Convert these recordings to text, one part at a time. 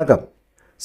வணக்கம்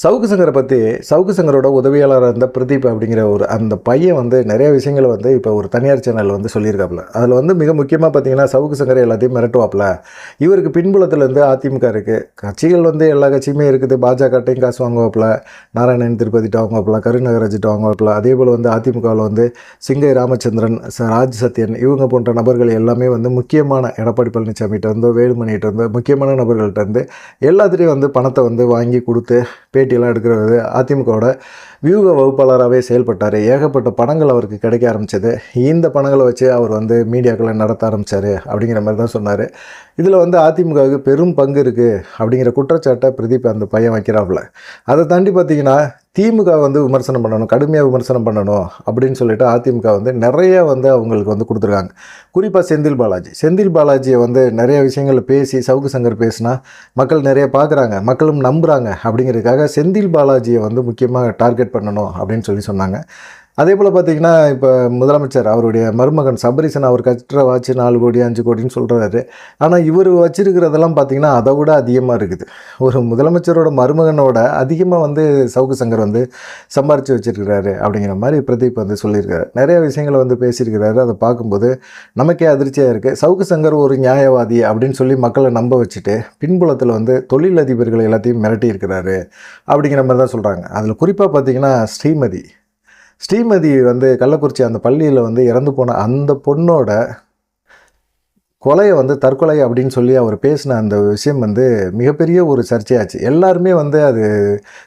சவுக்கு சங்கரை பற்றி சவுக்கு சங்கரோட உதவியாளராக இருந்த பிரதீப் அப்படிங்கிற ஒரு அந்த பையன் வந்து நிறைய விஷயங்களை வந்து இப்போ ஒரு தனியார் சேனல் வந்து சொல்லியிருக்காப்புல. அதில் வந்து மிக முக்கியமாக பார்த்தீங்கன்னா சவுக்கு சங்கரை எல்லாத்தையும் மிரட்டுவாப்புல. இவருக்கு பின்புலத்துலேருந்து அதிமுக இருக்குது கட்சிகள் வந்து எல்லா கட்சியுமே இருக்குது. பாஜகட்டையும் காசு வாங்குவாப்புல. நாராயணன் திருப்பதிட்ட வாங்குவாப்பில். கருநகராஜிட்ட வாங்குவாப்புல. அதே போல் வந்து அதிமுகவில் வந்து சிங்கை ராமச்சந்திரன் ச- ராஜ் சத்யன் இவங்க போன்ற நபர்கள் எல்லாமே வந்து முக்கியமான எடப்பாடி பழனிசாமிகிட்ட இருந்தோ வேலுமணிகிட்ட இருந்தோ முக்கியமான நபர்கள்ட்ட இருந்து எல்லாத்துலேயும் வந்து பணத்தை வந்து வாங்கி கொடுத்து பே பேட்டியெல்லாம் எடுக்கிறது அதிமுகவோட வியூக வகுப்பாளராகவே செயல்பட்டார். ஏகப்பட்ட பணங்கள் அவருக்கு கிடைக்க ஆரம்பிச்சது. இந்த பணங்களை வச்சு அவர் வந்து மீடியாக்களை நடத்த ஆரம்பித்தார் அப்படிங்கிற மாதிரி தான் சொன்னார். இதில் வந்து அதிமுகவுக்கு பெரும் பங்கு இருக்குது அப்படிங்கிற குற்றச்சாட்டை பிரதீப் அந்த பையன் வைக்கிறாப்புல. அதை தாண்டி பார்த்தீங்கன்னா திமுக வந்து விமர்சனம் பண்ணணும் கடுமையாக விமர்சனம் பண்ணணும் அப்படின்னு சொல்லிட்டு அதிமுக வந்து நிறைய வந்து அவங்களுக்கு வந்து கொடுத்துருக்காங்க. குறிப்பாக செந்தில் பாலாஜி. செந்தில் பாலாஜியை வந்து நிறைய விஷயங்கள் பேசி சவுக்கு சங்கர் பேசினா மக்கள் நிறைய பார்க்குறாங்க மக்களும் நம்புகிறாங்க அப்படிங்கிறதுக்காக செந்தில் பாலாஜியை வந்து முக்கியமாக டார்கெட் பண்ணணும் அப்படின்னு சொல்லி சொன்னாங்க. அதே போல் பார்த்திங்கன்னா இப்போ முதலமைச்சர் அவருடைய மருமகன் சபரிசன் அவர் கட்டுற வாட்ச் நாலு கோடி அஞ்சு கோடின்னு சொல்கிறாரு ஆனால் இவர் வச்சிருக்கிறதெல்லாம் பார்த்தீங்கன்னா அதை விட அதிகமாக இருக்குது. ஒரு முதலமைச்சரோட மருமகனோட அதிகமாக வந்து சவுக்கு சங்கர் வந்து சம்பாரித்து வச்சுருக்கிறாரு அப்படிங்கிற மாதிரி பிரதீப் வந்து சொல்லியிருக்காரு. நிறைய விஷயங்களை வந்து பேசியிருக்கிறாரு. அதை பார்க்கும்போது நமக்கே அதிர்ச்சியாக இருக்குது சவுக்கு சங்கர் ஒரு நியாயவாதி அப்படின்னு சொல்லி மக்களை நம்ப வச்சுட்டு பின்புலத்தில் வந்து தொழிலதிபர்கள் எல்லாத்தையும் மிரட்டி இருக்கிறாரு அப்படிங்கிற மாதிரி தான் சொல்கிறாங்க அதில் குறிப்பாக பார்த்திங்கன்னா ஸ்ரீமதி. ஸ்ரீமதி வந்து கள்ளக்குறிச்சி அந்த பள்ளியில் வந்து இறந்து போன அந்த பொண்ணோட கொலையை வந்து தற்கொலை அப்படின்னு சொல்லி அவர் பேசின அந்த விஷயம் வந்து மிகப்பெரிய ஒரு சர்ச்சையாச்சு. எல்லாருமே வந்து அது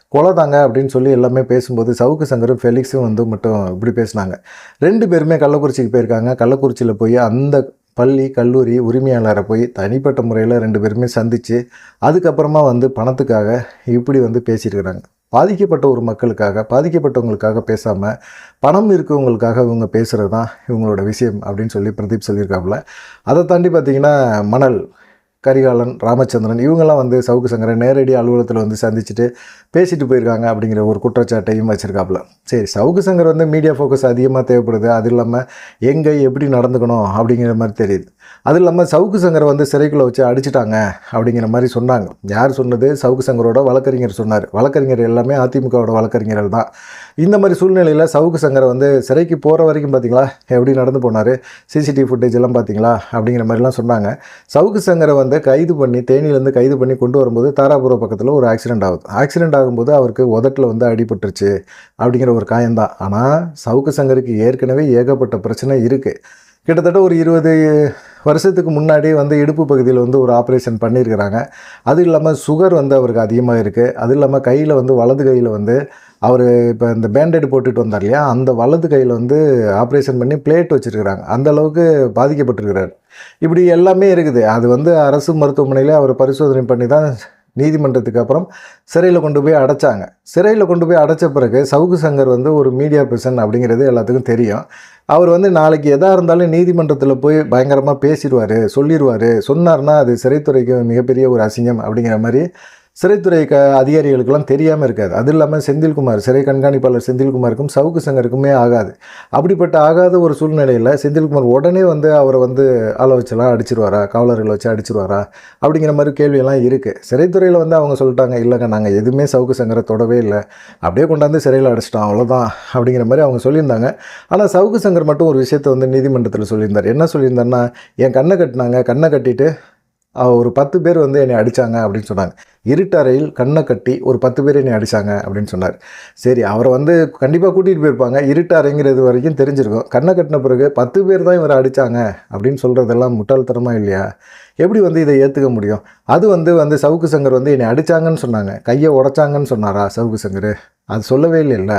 கொலை தாங்க அப்படின்னு சொல்லி எல்லாமே பேசும்போது சவுக்கு சங்கரும் ஃபெலிக்ஸும் வந்து மட்டும் இப்படி பேசினாங்க. ரெண்டு பேருமே கள்ளக்குறிச்சிக்கு போயிருக்காங்க. கள்ளக்குறிச்சியில் போய் அந்த பள்ளி கல்லூரி உரிமையாளரை போய் தனிப்பட்ட முறையில் ரெண்டு பேருமே சந்தித்து அதுக்கப்புறமா வந்து பணத்துக்காக இப்படி வந்து பேசியிருக்கிறாங்க பாதிக்கப்பட்ட ஒரு மக்களுக்காக பாதிக்கப்பட்டவங்களுக்காக பேசாமல் பணம் இருக்கவங்களுக்காக இவங்க பேசுகிறது தான் இவங்களோட விஷயம் அப்படின்னு சொல்லி பிரதீப் சொல்லியிருக்காப்புல. அதை தாண்டி பார்த்தீங்கன்னா மணல் கரிகாலன் ராமச்சந்திரன் இவங்கெல்லாம் வந்து சவுக்கு சங்கரை நேரடி அலுவலகத்தில் வந்து சந்திச்சுட்டு பேசிட்டு போயிருக்காங்க அப்படிங்கிற ஒரு குற்றச்சாட்டையும் வச்சுருக்காப்புல. சரி சவுக்கு சங்கர் வந்து மீடியா ஃபோக்கஸ் அதிகமாக தேவைப்படுது. அது இல்லாமல் எங்கே எப்படி நடந்துக்கணும் அப்படிங்கிற மாதிரி தெரியுது. அது இல்லாமல் சவுக்கு சங்கரை வந்து சிறைக்குள்ளே வச்சு அடிச்சிட்டாங்க அப்படிங்கிற மாதிரி சொன்னாங்க. யார் சொன்னது? சவுக்கு சங்கரோட வழக்கறிஞர் சொன்னார். வழக்கறிஞர் எல்லாமே அதிமுகவோட வழக்கறிஞர்கள் தான். இந்த மாதிரி சூழ்நிலையில் சவுக்கு சங்கரை வந்து சிறைக்கு போகிற வரைக்கும் பார்த்தீங்களா எப்படி நடந்து போனார்? சிசிடிவி ஃபுட்டேஜ் எல்லாம் பார்த்தீங்களா அப்படிங்கிற மாதிரிலாம் சொன்னாங்க. சவுக்கு சங்கரை வந்து கைது பண்ணி தேனியிலேருந்து கைது பண்ணி கொண்டு வரும்போது தாராபுர பக்கத்தில் ஒரு ஆக்சிடென்ட் ஆகுது. ஆக்சிடென்ட் ஆகும்போது அவருக்கு உதட்டில் வந்து அடிபட்டுருச்சு அப்படிங்கிற ஒரு காயம்தான். ஆனால் சவுக்கு சங்கருக்கு ஏற்கனவே ஏகப்பட்ட பிரச்சனை இருக்குது கிட்டத்தட்ட ஒரு இருபது வருஷத்துக்கு முன்னாடி வந்து இடுப்பு பகுதியில் வந்து ஒரு ஆப்ரேஷன் பண்ணியிருக்கிறாங்க. அது இல்லாமல் சுகர் வந்து அவருக்கு அதிகமாக இருக்குது அது இல்லாமல் கையில் வந்து வலது கையில் வந்து அவர் இப்போ இந்த பேண்டேடு போட்டுட்டு வந்தார் இல்லையா? அந்த வலது கையில் வந்து ஆப்ரேஷன் பண்ணி பிளேட் வச்சுருக்கிறாங்க. அந்தளவுக்கு பாதிக்கப்பட்டிருக்கிறார். இப்படி எல்லாமே இருக்குது. அது வந்து அரசு மருத்துவமனையில் அவர் பரிசோதனை பண்ணி தான் நீதிமன்றத்துக்கு அப்புறம் சிறையில் கொண்டு போய் அடைச்சாங்க. சிறையில் கொண்டு போய் அடைச்ச பிறகு சவுக்கு சங்கர் வந்து ஒரு மீடியா பர்சன் அப்படிங்கிறது எல்லாத்துக்கும் தெரியும். அவர் வந்து நாளைக்கு எதாக இருந்தாலும் நீதிமன்றத்தில் போய் பயங்கரமாக பேசிடுவார் சொல்லிடுவார். சொன்னார்னா அது சிறைத்துறைக்கு மிகப்பெரிய ஒரு அசிங்கம் அப்படிங்கிற மாதிரி சிறைத்துறை க அதிகாரிகளுக்கெல்லாம் தெரியாமல் இருக்காது. அது இல்லாமல் செந்தில்குமார் சிறை கண்காணிப்பாளர் செந்தில்குமாருக்கும் சவுக்கு சங்கருக்குமே ஆகாது. அப்படிப்பட்ட ஆகாத ஒரு சூழ்நிலையில் செந்தில்குமார் உடனே வந்து அவரை வந்து ஆள வச்செல்லாம் அடிச்சிருவாரா? காவலர்களை வச்சு அடிச்சிருவாரா? அப்படிங்கிற மாதிரி கேள்வியெல்லாம் இருக்குது சிறைத்துறையில் வந்து அவங்க சொல்லிட்டாங்க இல்லைங்க நாங்கள் எதுவுமே சவுக்கு சங்கரை தொடவே இல்லை. அப்படியே கொண்டாந்து சிறையில் அடைச்சிட்டோம் அவ்வளோதான் அப்படிங்கிற மாதிரி அவங்க சொல்லியிருந்தாங்க. ஆனால் சவுக்கு சங்கர் மட்டும் ஒரு விஷயத்தை வந்து நீதிமன்றத்தில் சொல்லியிருந்தார். என்ன சொல்லியிருந்தாருன்னா என் கண்ணை கட்டினாங்க கண்ணை கட்டிட்டு ஒரு பத்து பேர் வந்து என்னை அடித்தாங்க அப்படின்னு சொன்னாங்க. இருட்டறையில் கண்ணை கட்டி ஒரு பத்து பேர் என்னை அடித்தாங்க அப்படின்னு சொன்னார். சரி அவரை வந்து கண்டிப்பாக கூட்டிகிட்டு போயிருப்பாங்க. இருட்டு அறைங்கிறது வரைக்கும் தெரிஞ்சிருக்கும். கண்ணை கட்டின பிறகு பத்து பேர் தான் இவரை அடித்தாங்க அப்படின்னு சொல்கிறதெல்லாம் முட்டாள்தனமாக இல்லையா? எப்படி வந்து இதை ஏற்றுக்க முடியும்? அது வந்து வந்து சவுக்கு சங்கர் வந்து என்னை அடித்தாங்கன்னு சொன்னாங்க. கையை உடைச்சாங்கன்னு சொன்னாரா சவுக்கு சங்கர்? அது சொல்லவே இல்லைல்ல.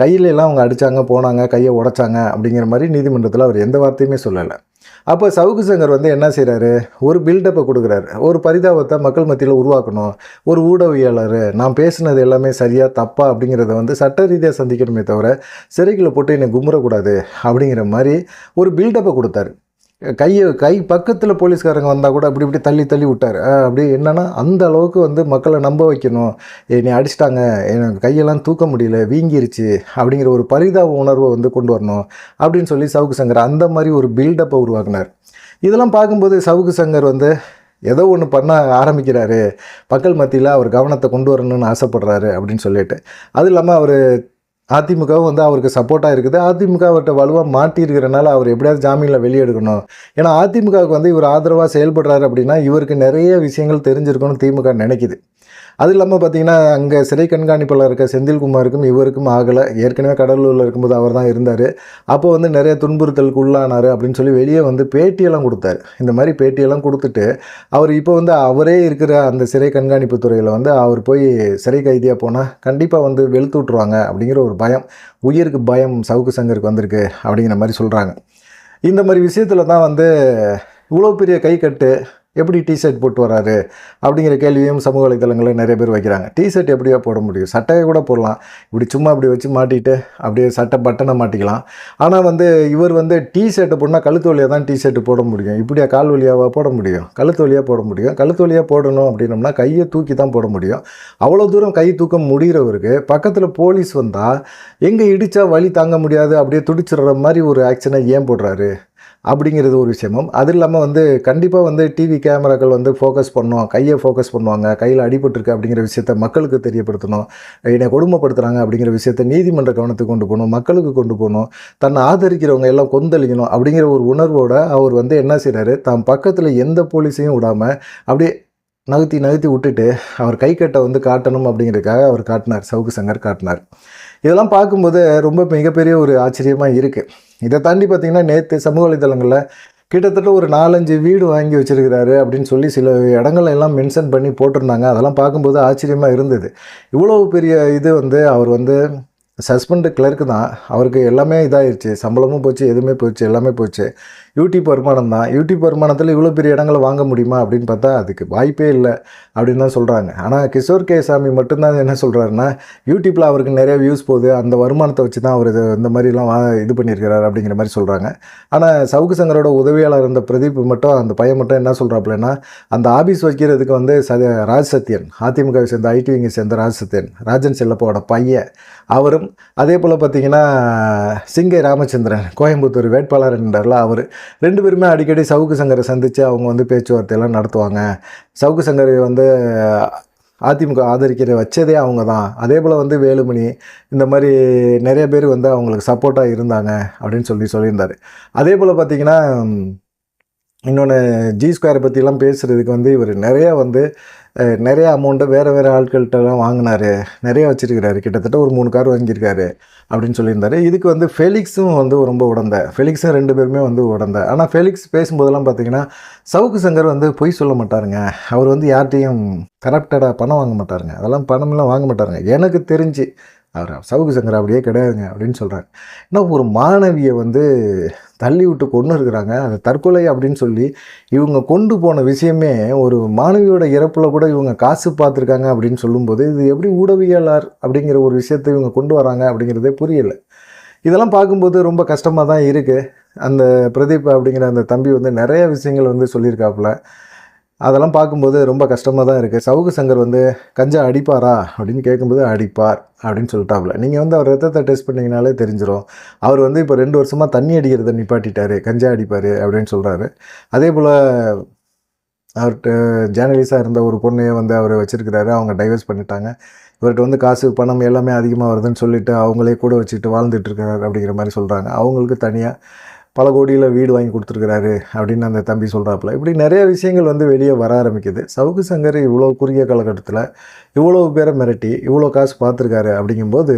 கையிலெல்லாம் அவங்க அடித்தாங்க போனாங்க கையை உடைச்சாங்க அப்படிங்கிற மாதிரி நீதிமன்றத்தில் அவர் எந்த வார்த்தையுமே சொல்லலை. அப்போ சவுக்கு சங்கர் வந்து என்ன செய்கிறாரு ஒரு பில்டப்பை கொடுக்குறாரு. ஒரு பரிதாபத்தை மக்கள் மத்தியில் உருவாக்கணும். ஒரு ஊடகவியலாளர் நான் பேசுனது எல்லாமே சரியாக தப்பா அப்படிங்கிறத வந்து சட்ட ரீதியாக சந்திக்கணுமே தவிர சிறைக்குள்ள போட்டு என்னை கும்பிடக்கூடாது அப்படிங்கிற மாதிரி ஒரு பில்டப்பை கொடுத்தாரு. கையை கை பக்கத்தில் போலீஸ்காரங்க வந்தால் கூட அப்படி இப்படி தள்ளி தள்ளி விட்டார். அப்படி என்னென்னா அந்த அளவுக்கு வந்து மக்களை நம்ப வைக்கணும். என்னை அடிச்சிட்டாங்க. எனக்கு கையெல்லாம் தூக்க முடியல வீங்கிருச்சு அப்படிங்கிற ஒரு பரிதாப உணர்வை வந்து கொண்டு வரணும் அப்படின்னு சொல்லி சவுக்கு சங்கர் அந்த மாதிரி ஒரு பில்டப்பை உருவாக்குனார். இதெல்லாம் பார்க்கும்போது சவுக்கு சங்கர் வந்து ஏதோ ஒன்று பண்ண ஆரம்பிக்கிறாரு. மக்கள் மத்தியில் அவர் கவனத்தை கொண்டு வரணும்னு ஆசைப்படுறாரு அப்படின்னு சொல்லிட்டு. அதுவும் இல்லாமல் அவர் அதிமுகவும் வந்து அவருக்கு சப்போர்ட்டாக இருக்குது. அதிமுக அவர்கிட்ட வலுவாக மாட்டியிருக்கிறனால அவர் எப்படியாவது ஜாமீனில் வெளியே எடுக்கணும் ஏன்னா அதிமுகவுக்கு வந்து இவர் ஆதரவாக செயல்படுறாரு அப்படின்னா இவருக்கு நிறைய விஷயங்கள் தெரிஞ்சிருக்கணும்னு திமுக நினைக்குது. அது இல்லாமல் பார்த்தீங்கன்னா அங்கே சிறை கண்காணிப்பில் இருக்க செந்தில்குமாருக்கும் இவருக்கும் ஆகலை. ஏற்கனவே கடலூரில் இருக்கும்போது அவர் தான் இருந்தார். அப்போ வந்து நிறைய துன்புறுத்தலுக்கு உள்ளானார் அப்படின்னு சொல்லி வெளியே வந்து பேட்டியெல்லாம் கொடுத்தாரு. இந்த மாதிரி பேட்டியெல்லாம் கொடுத்துட்டு அவர் இப்போ வந்து அவரே இருக்கிற அந்த சிறை கண்காணிப்பு துறையில் வந்து அவர் போய் சிறை கைதியாக போனால் கண்டிப்பாக வந்து வெளுத்து விட்ருவாங்க அப்படிங்கிற ஒரு பயம் உயிருக்கு பயம் சவுக்கு சங்கருக்கு வந்திருக்கு அப்படிங்கிற மாதிரி சொல்கிறாங்க இந்த மாதிரி விஷயத்தில் தான் வந்து இவ்வளோ பெரிய கை கட்டு எப்படி டிஷர்ட் போட்டு வராரு அப்படிங்கிற கேள்வியும் சமூக வலைதளங்களில் நிறைய பேர் வைக்கிறாங்க. டிஷர்ட் எப்படியா போட முடியும்? சட்டையை கூட போடலாம். இப்படி சும்மா இப்படி வச்சு மாட்டிட்டு அப்படியே சட்டை பட்டனை மாட்டிக்கலாம். ஆனால் வந்து இவர் வந்து டிஷர்ட்டை போடனா கழுத்து வழியாக தான் டிஷர்ட் போட முடியும். இப்படியா கால் வழியாக போட முடியும்? கழுத்து வழியாக போட முடியும். கழுத்து வழியாக போடணும் அப்படின்னம்னா கையை தூக்கி தான் போட முடியும். அவ்வளோ தூரம் கை தூக்கம் முடிகிறவருக்கு பக்கத்தில் போலீஸ் வந்தால் எங்கே இடித்தா வழி தாங்க முடியாது அப்படியே துடிச்சிடுற மாதிரி ஒரு ஆக்ஷனை ஏன் போடுறாரு? அப்படிங்கிறது ஒரு விஷயமும். அது இல்லாமல் வந்து கண்டிப்பாக வந்து டிவி கேமராக்கள் வந்து ஃபோக்கஸ் பண்ணும். கையை ஃபோக்கஸ் பண்ணுவாங்க. கையில் அடிபட்டுருக்கு அப்படிங்கிற விஷயத்த மக்களுக்கு தெரியப்படுத்தணும். என்னை கொடுமைப்படுத்துகிறாங்க அப்படிங்கிற விஷயத்த நீதிமன்ற கவனத்துக்கு கொண்டு போகணும். மக்களுக்கு கொண்டு போகணும். தன்னை ஆதரிக்கிறவங்க எல்லாம் கொந்தளிக்கணும் அப்படிங்கிற ஒரு உணர்வோட அவர் வந்து என்ன செய்கிறாரு தான் பக்கத்தில் எந்த போலீஸையும் விடாமல் அப்படியே நகர்த்தி நகர்த்தி விட்டுட்டு அவர் கை கட்டை வந்து காட்டணும் அப்படிங்கிறதுக்காக அவர் காட்டினார். சவுக்கு சங்கர் காட்டினார். இதெல்லாம் பார்க்கும்போது ரொம்ப மிகப்பெரிய ஒரு ஆச்சரியமாக இருக்குது இதை தாண்டி பார்த்திங்கன்னா நேற்று சமூக வலைதளங்களில் கிட்டத்தட்ட ஒரு நாலஞ்சு வீடு வாங்கி வச்சிருக்கிறாரு அப்படின்னு சொல்லி சில இடங்கள்ல எல்லாம் மென்ஷன் பண்ணி போட்டிருந்தாங்க. அதெல்லாம் பார்க்கும்போது ஆச்சரியமாக இருந்தது. இவ்வளோ பெரிய இது வந்து அவர் வந்து சஸ்பெண்டு கிளர்க்கு தான். அவருக்கு எல்லாமே இதாகிடுச்சு சம்பளமும் போச்சு எதுவுமே போச்சு எல்லாமே போச்சு. யூடியூப் வருமானம் தான். யூடியூப் வருமானத்தில் இவ்வளோ பெரிய இடங்களை வாங்க முடியுமா அப்படின்னு பார்த்தா அதுக்கு வாய்ப்பே இல்லை அப்படின்னு தான் சொல்கிறாங்க ஆனால் கிஷோர் கே சாமி மட்டும்தான் என்ன சொல்கிறாருன்னா யூடியூப்பில் அவருக்கு நிறைய வியூஸ் போகுது. அந்த வருமானத்தை வச்சு தான் அவர் இது இந்த மாதிரிலாம் வா இது பண்ணியிருக்கிறார் அப்படிங்கிற மாதிரி சொல்கிறாங்க ஆனால் சவுக்கு சங்கரோட உதவியாளர் இருந்த பிரதீப் மட்டும் அந்த பையன் மட்டும் என்ன சொல்கிறாப்புலன்னா அந்த ஆபீஸ் வைக்கிறதுக்கு வந்து ச ராஜ் சத்யன் அதிமுகவை சேர்ந்த ஐடி விங்கை சேர்ந்த ராஜ் சத்யன் ராஜன் செல்லப்போட பையன் அவரும் அதே போல் பார்த்தீங்கன்னா சிங்கை ராமச்சந்திரன் கோயம்புத்தூர் வேட்பாளர் என்றார்ல அவர். ரெண்டு பேருமே அடிக்கடி சவுக்கு சங்கரை சந்தித்து அவங்க வந்து பேச்சுவார்த்தையெல்லாம் நடத்துவாங்க. சவுக்கு சங்கரை வந்து அதிமுக ஆதரிக்கிற வச்சதே அவங்க தான். அதே போல் வந்து வேலுமணி இந்த மாதிரி நிறைய பேர் வந்து அவங்களுக்கு சப்போர்ட்டாக இருந்தாங்க அப்படின்னு சொல்லி சொல்லியிருந்தார். அதே போல் பார்த்தீங்கன்னா இன்னொன்று ஜி ஸ்கொயரை பற்றிலாம் பேசுகிறதுக்கு வந்து இவர் நிறையா வந்து நிறையா நிறைய அமௌண்ட்டை வேறு வேறு ஆட்கள்கிட்டலாம் வாங்கினாரு. நிறையா வச்சுருக்கிறாரு. கிட்டத்தட்ட ஒரு மூணு கார் வாங்கியிருக்காரு அப்படின்னு சொல்லியிருந்தாரு. இதுக்கு வந்து ஃபெலிக்ஸும் வந்து ரொம்ப உடந்த. ஃபெலிக்ஸும் ரெண்டு பேருமே வந்து உடந்த. ஆனால் ஃபெலிக்ஸ் பேசும்போதெல்லாம் பார்த்தீங்கன்னா சவுக்கு சங்கர் வந்து பொய் சொல்ல மாட்டாருங்க. அவர் வந்து யார்கிட்டையும் கரப்டடாக பணம் வாங்க மாட்டாருங்க. அதெல்லாம் பணம்லாம் வாங்க மாட்டாருங்க. எனக்கு தெரிஞ்சு அவர் சவுக்கு சங்கர் அப்படியே கிடையாதுங்க அப்படின்னு சொல்கிறாங்க ஏன்னா ஒரு மாணவியை வந்து தள்ளி விட்டு கொண்டு இருக்கிறாங்க. அது தற்கொலை அப்படின்னு சொல்லி இவங்க கொண்டு போன விஷயமே ஒரு மாணவியோட இறப்பில் கூட இவங்க காசு பார்த்துருக்காங்க அப்படின்னு சொல்லும்போது இது எப்படி ஊடவியலார் அப்படிங்கிற ஒரு விஷயத்தை இவங்க கொண்டு வராங்க அப்படிங்கிறதே புரியலை. இதெல்லாம் பார்க்கும்போது ரொம்ப கஷ்டமாக தான் இருக்குது அந்த பிரதீப் அப்படிங்கிற அந்த தம்பி வந்து நிறைய விஷயங்கள் வந்து சொல்லியிருக்காப்புல. அதெல்லாம் பார்க்கும்போது ரொம்ப கஷ்டமாக தான் இருக்குது சவுக்கு சங்கர் வந்து கஞ்சா அடிப்பாரா? அப்படின்னு கேட்கும்போது அடிப்பார் அப்படின்னு சொல்லிட்டாப்புல நீங்கள் வந்து அவர் ரத்தத்தை டெஸ்ட் பண்ணிங்கனாலே தெரிஞ்சிடும் அவர் வந்து இப்போ ரெண்டு வருஷமாக தண்ணி அடிக்கிறத நிப்பாட்டிட்டார். கஞ்சா அடிப்பார் அப்படின்னு சொல்கிறாரு அதே போல் அவர்கிட்ட ஜேர்னலிஸ்டாக இருந்த ஒரு பொண்ணையே வந்து அவர் வச்சுருக்கிறாரு. அவங்க டைவர்ஸ் பண்ணிட்டாங்க. இவர்கிட்ட வந்து காசு பணம் எல்லாமே அதிகமாக வருதுன்னு சொல்லிட்டு அவங்களே கூட வச்சுக்கிட்டு வாழ்ந்துட்டு இருக்காரு அப்படிங்கிற மாதிரி சொல்கிறாங்க அவங்களுக்கு தனியாக பல கோடியில் வீடு வாங்கி கொடுத்துருக்குறாரு அப்படின்னு அந்த தம்பி சொல்கிறாப்புல இப்படி நிறைய விஷயங்கள் வந்து வெளியே வர ஆரம்பிக்குது. சவுக்கு சங்கர் இவ்வளோ குறுகிய காலகட்டத்தில் இவ்வளோ பேரை மிரட்டி இவ்வளோ காசு பார்த்துருக்காரு அப்படிங்கும்போது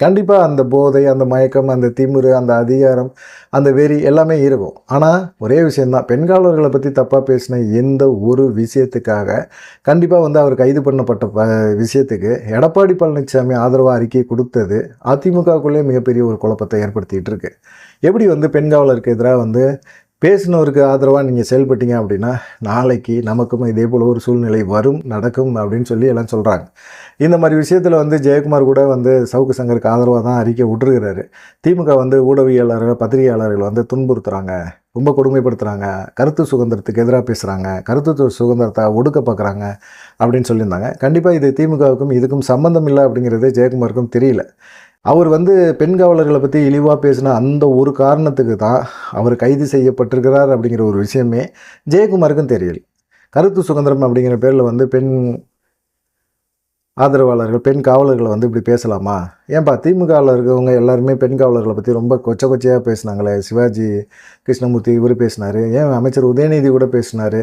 கண்டிப்பாக அந்த போதை அந்த மயக்கம் அந்த திமிரு அந்த அதிகாரம் அந்த வெறி எல்லாமே இருக்கும். ஆனால் ஒரே விஷயந்தான் பெண்காவலர்களை பற்றி தப்பாக பேசின எந்த ஒரு விஷயத்துக்காக கண்டிப்பாக வந்து அவர் கைது பண்ணப்பட்ட ப விஷயத்துக்கு எடப்பாடி பழனிசாமி ஆதரவாக அறிக்கை கொடுத்தது அதிமுகக்குள்ளே மிகப்பெரிய ஒரு குழப்பத்தை ஏற்படுத்திகிட்டு இருக்கு. எப்படி வந்து பெண்காவலருக்கு எதிராக வந்து பேசினவருக்கு ஆதரவாக நீங்கள் செயல்பட்டீங்க அப்படின்னா நாளைக்கு நமக்கும் இதே போல் ஒரு சூழ்நிலை வரும் நடக்கும் அப்படின்னு சொல்லி எல்லாம் சொல்கிறாங்க இந்த மாதிரி விஷயத்தில் வந்து ஜெயக்குமார் கூட வந்து சவுக்கு சங்கருக்கு ஆதரவாக தான் அறிக்கை விட்டுருக்கிறாரு. திமுக வந்து ஊடகவியலாளர்கள் பத்திரிகையாளர்கள் வந்து துன்புறுத்துகிறாங்க ரொம்ப கொடுமைப்படுத்துகிறாங்க கருத்து சுதந்திரத்துக்கு எதிராக பேசுகிறாங்க கருத்து சுதந்திரத்தை ஒடுக்க பார்க்குறாங்க அப்படின்னு சொல்லியிருந்தாங்க. கண்டிப்பாக இது திமுகவுக்கும் இதுக்கும் சம்மந்தம் இல்லை அப்படிங்கிறது ஜெயக்குமாருக்கும் தெரியல. அவர் வந்து பெண் காவலர்களை பற்றி இழிவாக பேசின அந்த ஒரு காரணத்துக்கு தான் அவர் கைது செய்யப்பட்டிருக்கிறார் அப்படிங்கிற ஒரு விஷயமே ஜெயக்குமாருக்கும் தெரியல. கருத்து சுதந்திரம் அப்படிங்கிற பேரில் வந்து பெண் ஆதரவாளர்கள் பெண் காவலர்களை வந்து இப்படி பேசலாமா? ஏன்பா திமுகவில் இருக்கவங்க எல்லாருமே பெண் காவலர்களை பற்றி ரொம்ப கொச்ச கொச்சையாக பேசுனாங்களே. சிவாஜி கிருஷ்ணமூர்த்தி இவர் பேசினார். ஏன் அமைச்சர் உதயநிதி கூட பேசினார்.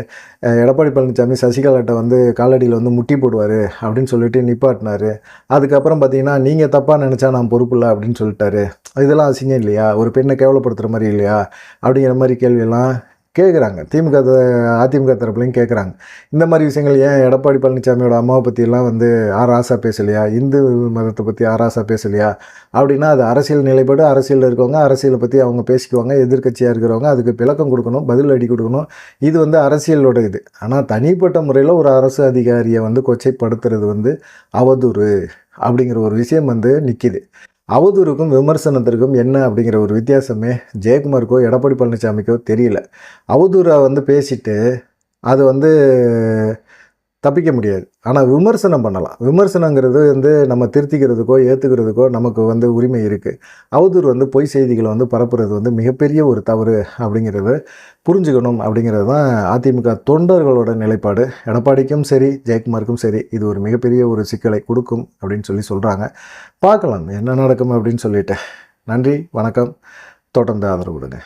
எடப்பாடி பழனிசாமி சசிகலாட்ட வந்து காலடியில் வந்து முட்டி போடுவார் அப்படின்னு சொல்லிட்டு நிப்பாட்டினாரு. அதுக்கப்புறம் பார்த்தீங்கன்னா நீங்கள் தப்பாக நினச்சா நான் பொறுப்பு இல்லை அப்படின்னு சொல்லிட்டாரு. இதெல்லாம் அசிங்கம் இல்லையா? ஒரு பெண்ணை கேவலப்படுத்துகிற மாதிரி இல்லையா? அப்படிங்கிற மாதிரி கேள்வியெல்லாம் கேட்குறாங்க திமுக த- அதிமுக தரப்புலையும் கேட்குறாங்க இந்த மாதிரி விஷயங்கள் ஏன் எடப்பாடி பழனிசாமியோட அம்மாவை பற்றியெல்லாம் வந்து ஆர் ஆசா பேசலையா? இந்து மதத்தை பற்றி ஆர் ஆசா பேசலையா? அப்படின்னா அது அரசியல் நிலைப்பாடு அரசியலில் இருக்கவங்க அரசியலை பற்றி அவங்க பேசிக்குவாங்க எதிர்க்கட்சியாக இருக்கிறவங்க அதுக்கு விளக்கம் கொடுக்கணும் பதில் அடி கொடுக்கணும். இது வந்து அரசியலோட இது. ஆனால் தனிப்பட்ட முறையில் ஒரு அரசு அதிகாரியை வந்து கொச்சைப்படுத்துறது வந்து அவதூறு அப்படிங்கிற ஒரு விஷயம் வந்து நிற்கிது அவதூறுக்கும் விமர்சனத்திற்கும் என்ன அப்படிங்கிற ஒரு வித்தியாசமே? ஜெயக்குமாருக்கோ எடப்பாடி பழனிசாமிக்கோ தெரியல. அவதூறாக வந்து பேசிட்டு அது வந்து தப்பிக்க முடியாது. ஆனால் விமர்சனம் பண்ணலாம். விமர்சனங்கிறது வந்து நம்ம திருத்திக்கிறதுக்கோ ஏற்றுக்கிறதுக்கோ நமக்கு வந்து உரிமை இருக்குது அவதூறு வந்து பொய் செய்திகளை வந்து பரப்புறது வந்து மிகப்பெரிய ஒரு தவறு அப்படிங்கிறத புரிஞ்சுக்கணும் அப்படிங்கிறது தான் அதிமுக தொண்டர்களோட நிலைப்பாடு. எடப்பாடிக்கும் சரி ஜெயக்குமாருக்கும் சரி இது ஒரு மிகப்பெரிய ஒரு சிக்கலை கொடுக்கும் அப்படின்னு சொல்லி சொல்கிறாங்க பார்க்கலாம் என்ன நடக்கும் அப்படின்னு சொல்லிட்டு. நன்றி வணக்கம். தொடர்ந்து ஆதரவு கொடுங்க.